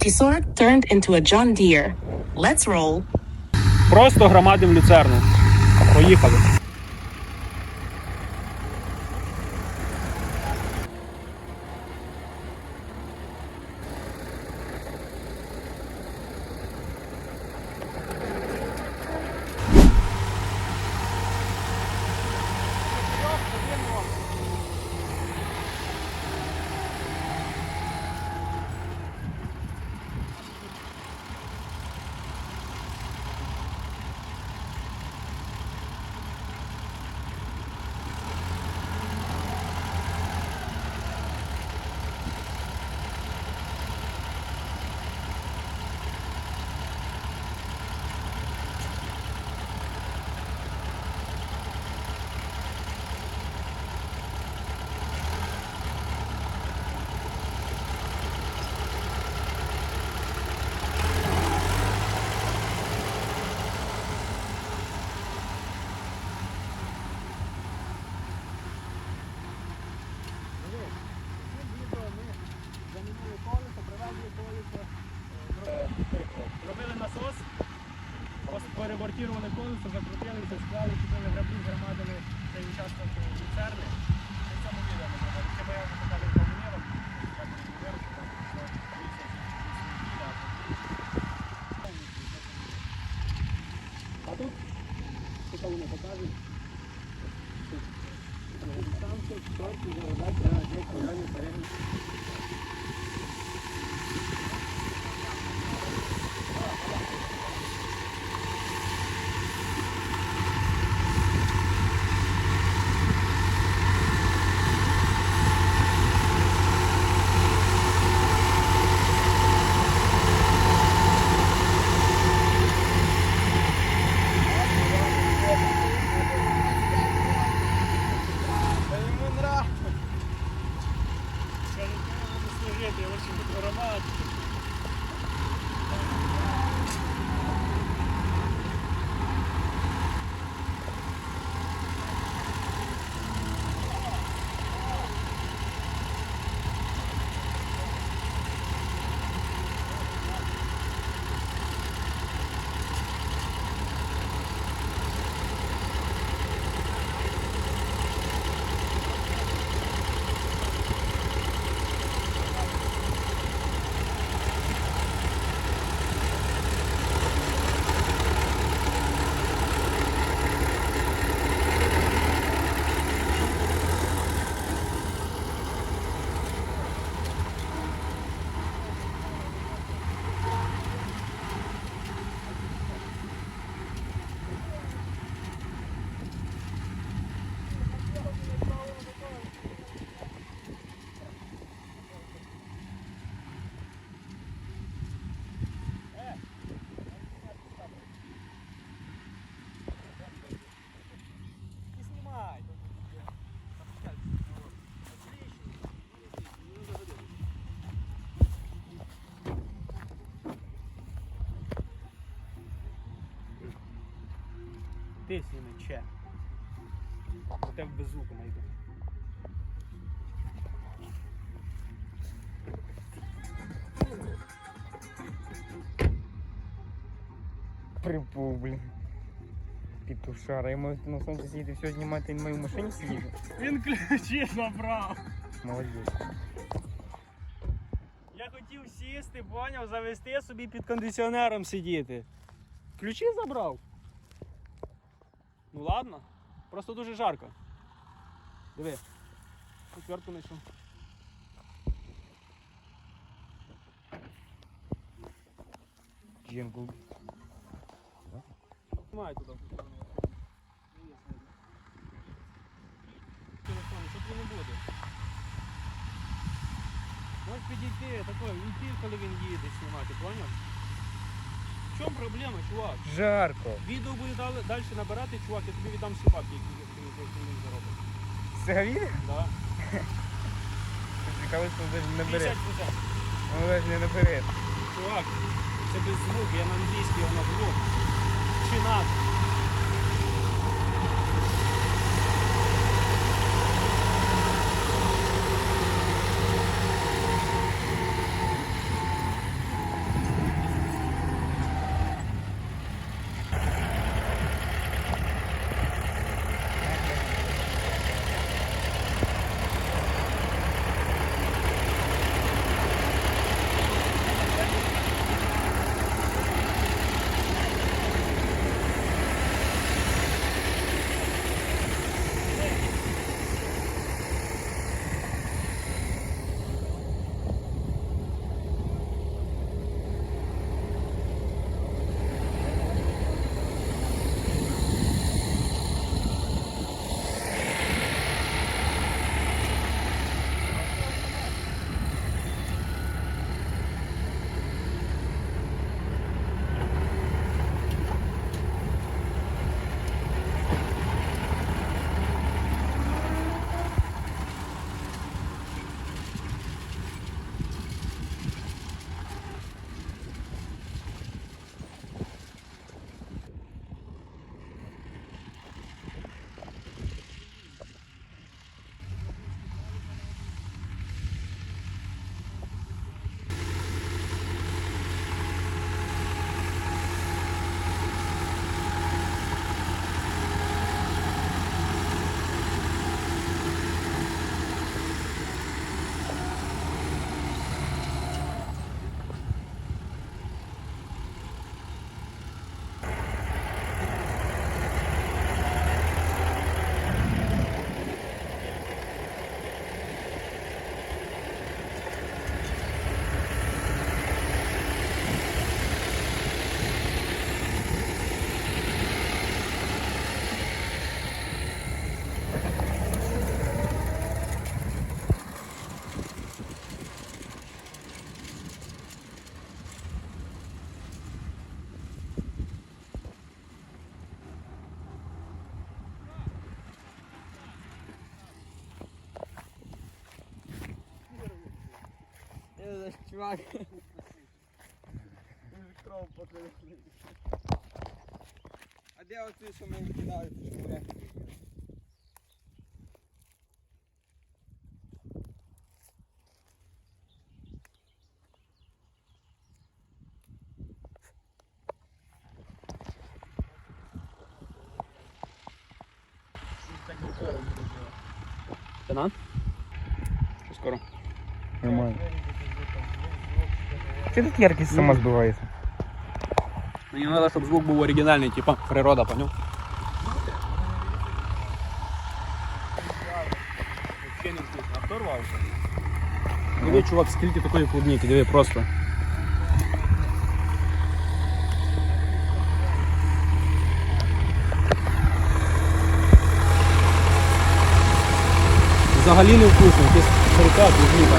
Tissot turned into a John Deere. Let's roll. Просто громадим люцерну. Поїхали. Ти сніми че. У тебе без звуку найду. Припув, блін. Петушара. Йому на сонці сидіти все знімати, він в моїй машині сидів. Він ключі забрав. Молодець. Я хотів сісти, поняв, завести собі під кондиціонером сидіти. Ключі забрав. Ну ладно. Просто дуже жарко. Диви. Отвертку знайшов. Джингл. Має туди. Телефон, що це не буде. Можеш підійти, такой, він коли він їде знімати, поняв? В чому проблема, чувак? Жарко. Відео буде далі, далі набирати, чувак, я тобі віддам собак, які ти не заробиш. Відео? Да. Колись не бере. 50%. Воно навіть не набере. Чувак, це без звуку, я на англійській, воно звук. Чи надо? Чувак. Кров покрили. А де оці, що ми викидали, ці шкури? Банан? Що скоро? Нормально. Чи тут яркість сама збивається? Мені треба, щоб звук був оригінальний, типа природа, поняв? Вообще не вкусно. А хто рвався? Диви, чувак, скільки такої клубніки, диви, просто. Взагалі не вкусно, якась харика, клубніка.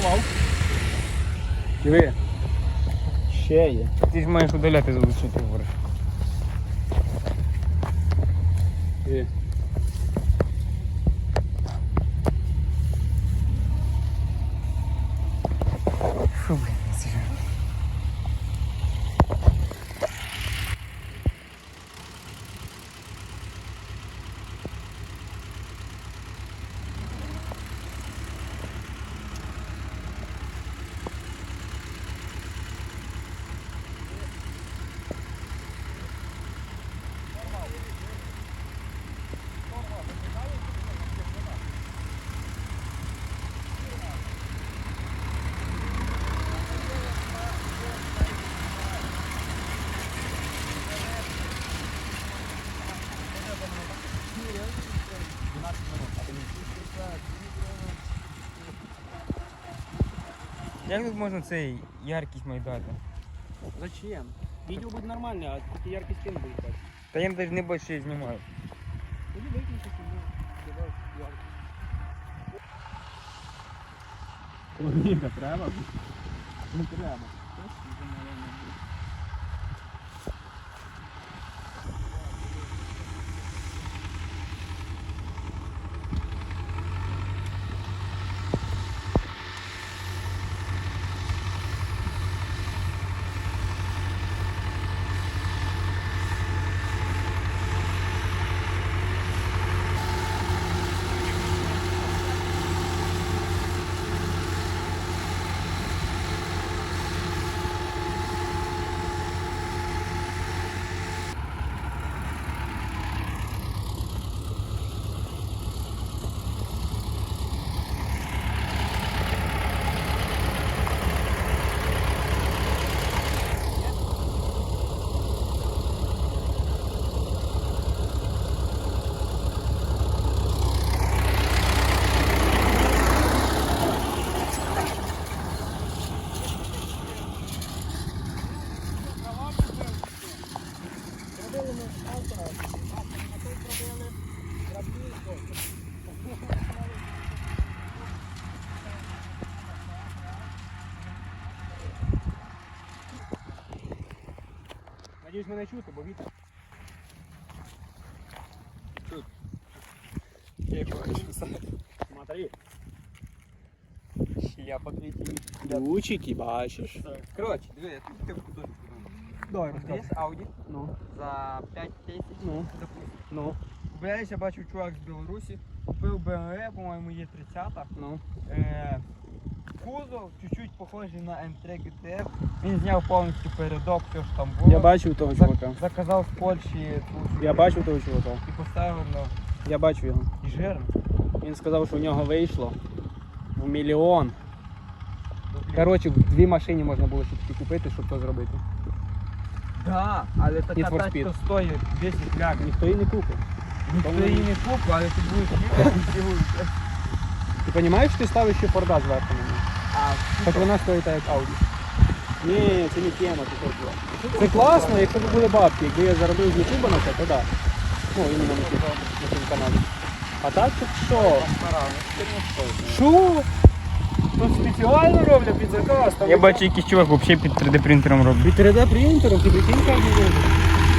А хто рвав? Диви. Ще є. Ти ж маєш удаляти що говориш. Диви. Фу, блін, це ж. Як тут можна цей яркість майдати? Зачем? Відео буде нормальне, а тільки яркість стен буде бачити. Та я навіть не більше знімаю. Тоді ну, кидай яркість. Клубніка треба? Не треба. Мене чути, бо вітер. Як хочеш писати. Смотри. Шляпа квітів. Лучики бачиш. Коротше, диви, я тут тебе художник. Давай, Є Audi Ну, за 5 тисяч, ну, допустим. ну, Купляєш, я бачив чувак з Білорусі, купив BMW, по-моєму, є 30 ну. Е, кузов чуть-чуть похожий на М3 GTF. Він зняв повністю передок, все що там було. Я бачив того чувака. Заказав з Польщі цю Я бачив того чувака. і поставив на Я бачив його. і жирно. Він сказав, що в нього вийшло в мільйон. Коротше, дві машини можна було ще таки купити, щоб то зробити. Да, але така Need for тачка Speed. стоїть 10 ляк. Ніхто її не купить. Ніхто її не купить, але ти будеш їхати і. Ти розумієш, ти ставиш ще Форда зверху на ній? Хоч вона стоїть як Audi. Ні, це не тема, це просто. Це класно, якщо б були бабки. Якби я заробив з Ютуба на це, то да. Ну, іменно на цьому на цьому каналі. А так тут що? Що? Тут спеціально роблять під заказ. Там Я бачу, якийсь чувак взагалі під 3D принтером робить. Під 3D принтером, ти прикинь, як?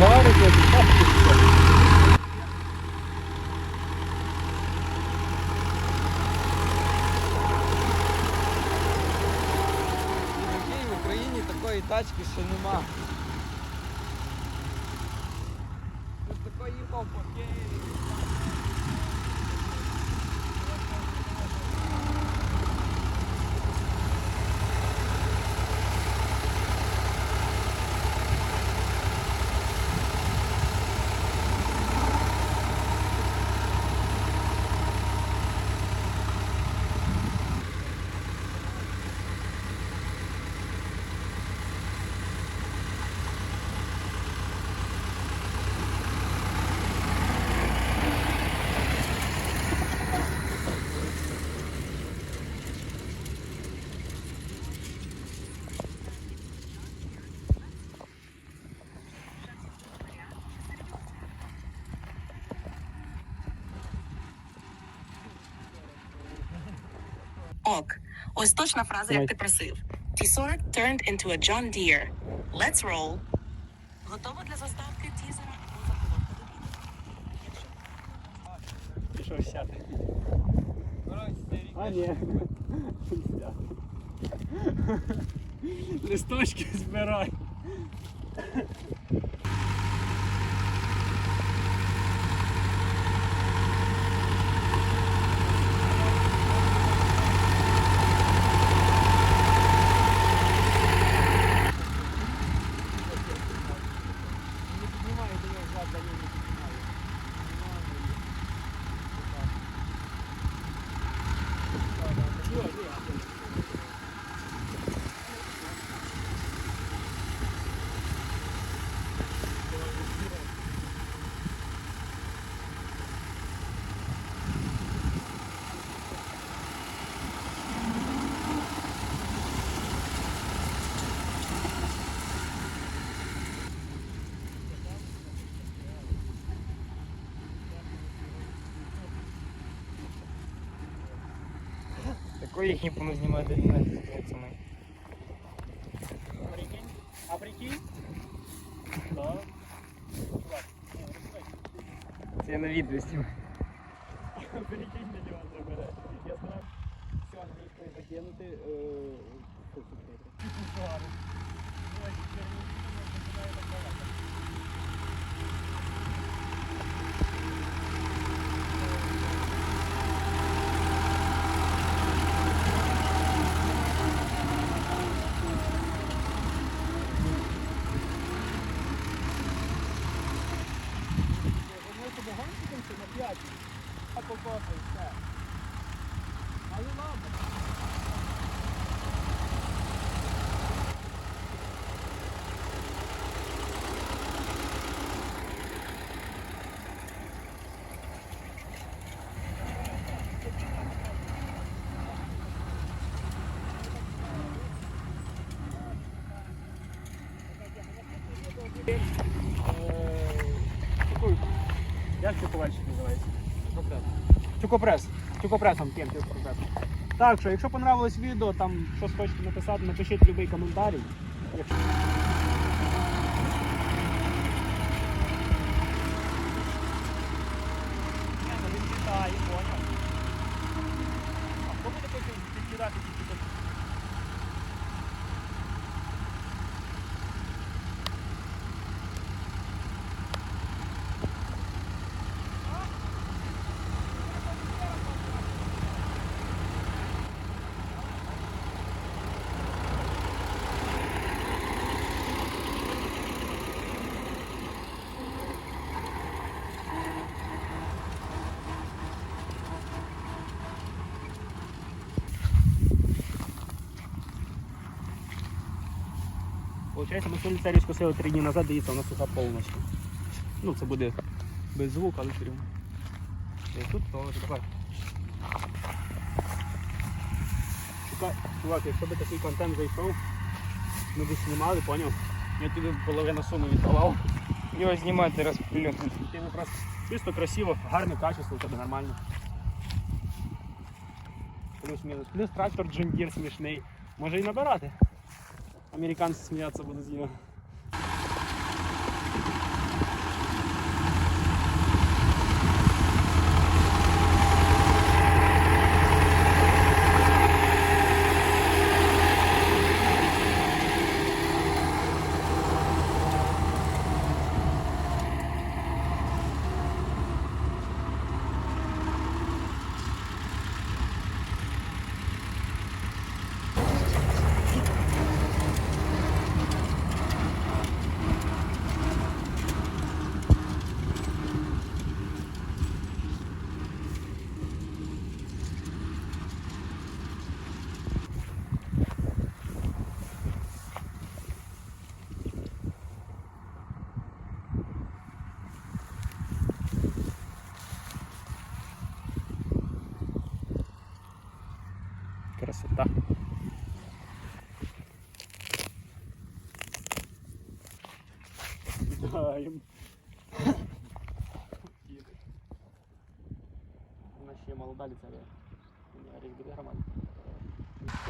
Гарить, як так? Ок. Ось точна фраза, як ти просив. T-Sort turned into a John Deere. Let's roll. Готово для заставки тізера або заголовка до. Ні. Листочки збирай. Не піднімай, ти його зад далі не піднімай. Такої їх не повинно знімати не А Прикинь? А прикинь? Да. Це я на відео знімаю. Прикинь, на нього забере. Я стараюсь все англійською закинути. Ми тобі на п'ятій? А покосив, все. Але ладно. Такой, як це ковальчик називається? Чукопрес. Тюкопресом тим, тюкопресом. Так що, якщо понравилось відео, там щось хочете написати, напишіть будь-який коментарій. Якщо... Ні, ну він літає, поняв. А хто буде потім підкидати ті типу? Получається, ми сьогодні скосили три дні назад, дивіться, вона суха повністю. Ну, це буде без звуку, але все рівно. І тут то тепер. Чувак, чувак, якщо би такий контент зайшов, ми б знімали, поняв? Я тобі половину суми віддавав. Його знімати розплюнути. Ти просто чисто красиво, гарне качество, у тебе нормально. Плюс-мінус. Плюс трактор Deere смішний. Може і набирати. Американці сміятися будуть з нього.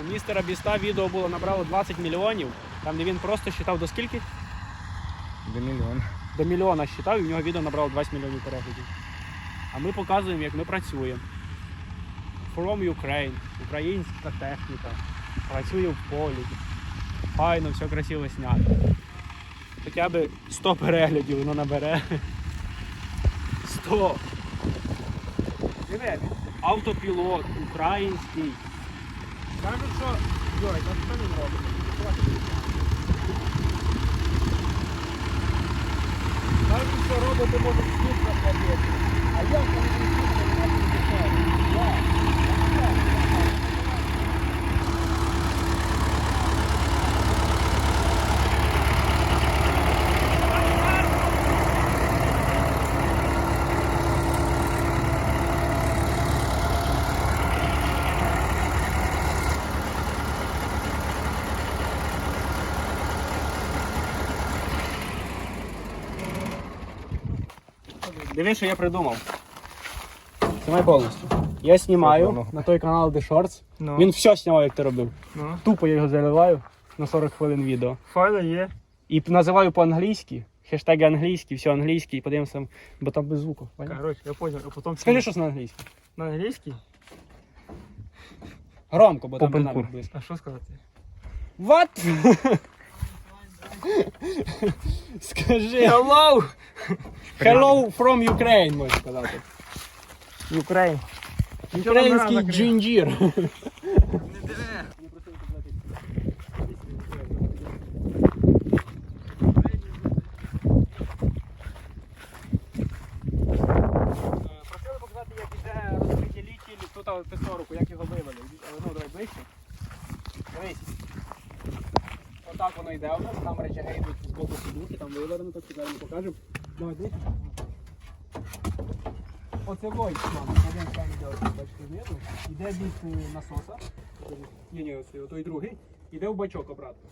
У містера Біста відео було набрало 20 мільйонів, там де він просто считав до скільки? До мільйона. До мільйона считав, і в нього відео набрало 20 мільйонів переглядів. А ми показуємо, як ми працюємо. From Ukraine, українська техніка. Працює в полі. Файно, все красиво знято. Хоча б 100 переглядів воно набере. 100. Диви, автопілот, український. Кажуть, що. Йой, так що він робить? Кажуть, що роботи можуть світ заплатити. А як вони не світ Диви, що я придумав. Знімай повністю. Я знімаю на той канал The Shorts. Ну, Він все знімав, як ти робив. ну. Тупо я його заливаю на 40 хвилин відео. Файли є. І називаю по-англійськи. Хештеги англійські, все англійське, і подивимося, бо там без звуку. Короче, я понял. А потім Скажи щось на англійській. на англійський? Громко, бо там Попенкур. динамік близько. А що сказати? What? Скажи. Hello! Hello from Ukraine, можна сказати. Ukraine. Український джинджір. Просили показати, як іде розподілитель тут пісоруку, як його вивели. Ну, давай ближче. Дивись. Отак воно йде у нас, там речаги йдуть з боку сидушки, там вивернуто, так сюди ми покажемо. Давай ближче. Оце вой, один іде, ось, бачите, знизу. Іде від е, насоса. Ні, ні, ось той другий. Іде в бачок обратно.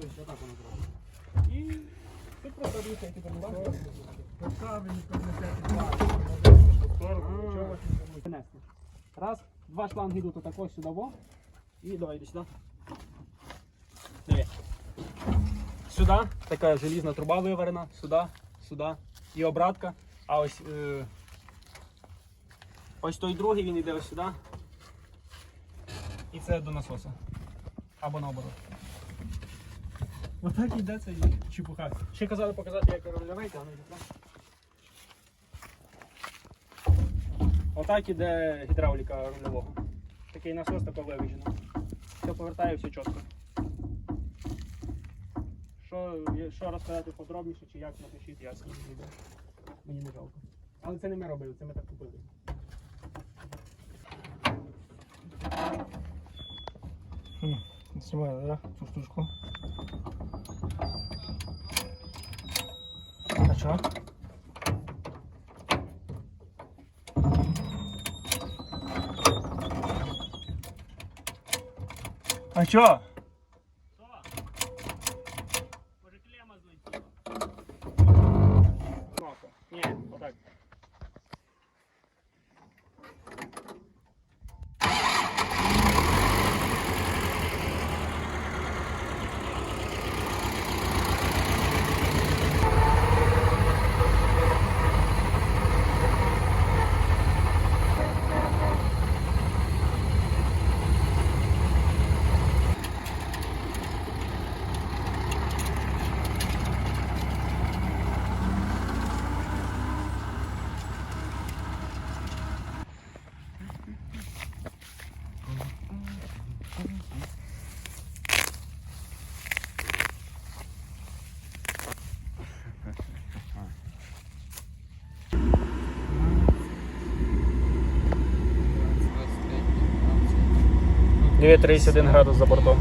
Тобто отак воно зробить. І тут просто дивіться, які там. Раз, два шланги йдуть отако сюди. І давай йди сюди. Диви. Сюди така желізна труба виварена, сюди, сюди. І обратка. А ось. Е... Ось той другий він йде ось сюди. І це до насоса. Або наоборот. Отак іде цей чепуха. Ще казали показати, як рульовий, але не так. Отак іде гідравліка рульового. Такий насос тако вивіжено. Все повертає, все чітко. Що, є- що розказати подробніше чи як напишіть, я скажу. Мені не жалко. Але це не ми робили, це ми так купили. Знімаю, да? Цю штучку. А що? А що? 39-31 градус за бортом.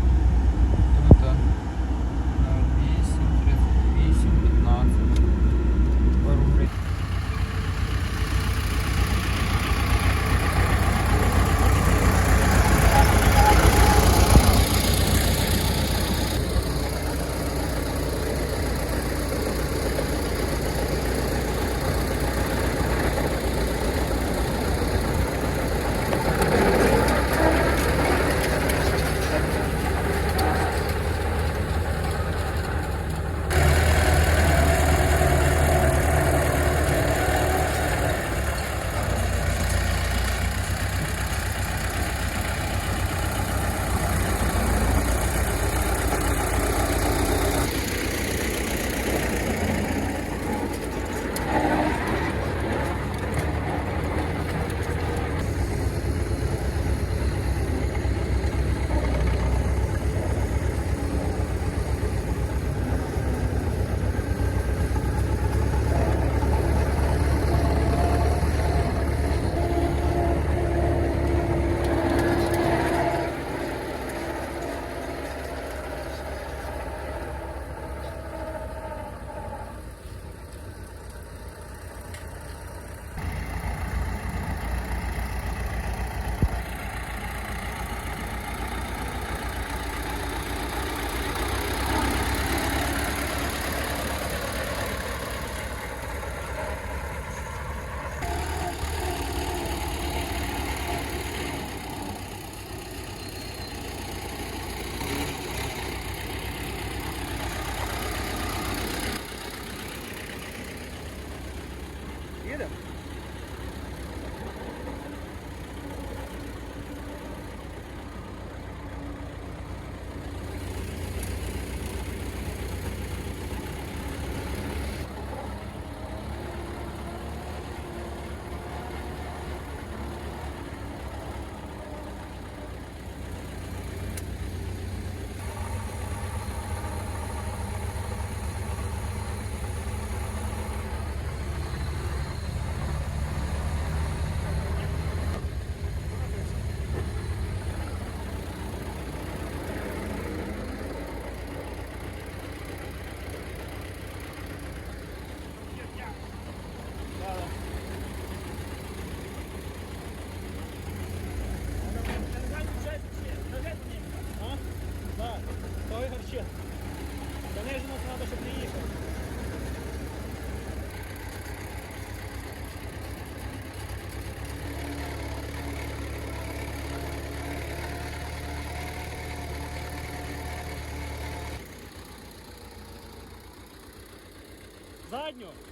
años.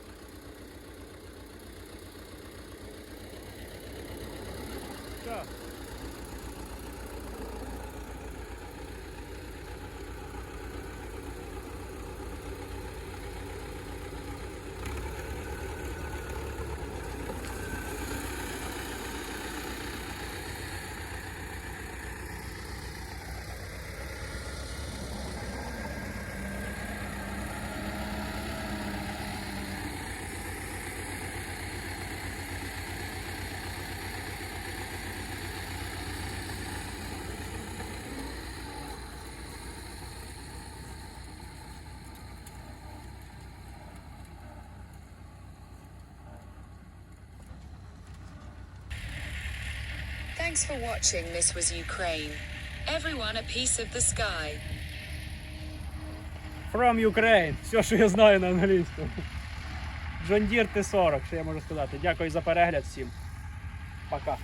Thanks for watching. This was Ukraine. Everyone a piece of the sky. From Ukraine. Все, що я знаю на англійському. Deere T40, що я можу сказати. Дякую за перегляд всім. Пока.